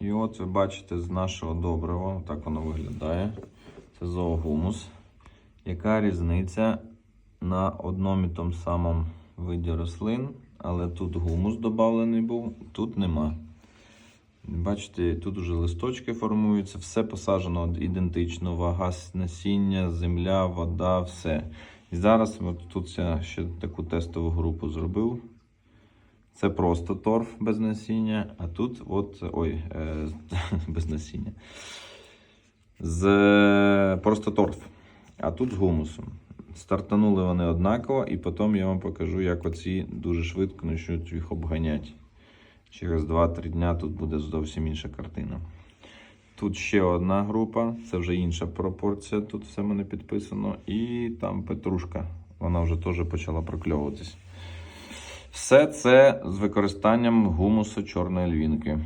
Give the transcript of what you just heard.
І от ви бачите з нашого добрива, так воно виглядає. Це зоогумус. Яка різниця на одному і тому самому виді рослин, але тут гумус додавлений був, тут нема. Бачите, тут уже листочки формуються, все посаджено ідентично, вага насіння, земля, вода, все. І зараз от тут я ще таку тестову групу зробив. Це просто торф без насіння, а тут от ой, е, без насіння. З просто торф. А тут з гумусом. Стартанули вони однаково, і потім я вам покажу, як оці дуже швидко почнуть їх обганяти. Через 2-3 дня тут буде зовсім інша картина. Тут ще одна група, це вже інша пропорція, тут все мене підписано. І там петрушка. Вона вже теж почала прокльовуватись. Все це з використанням гумусу чорної львінки.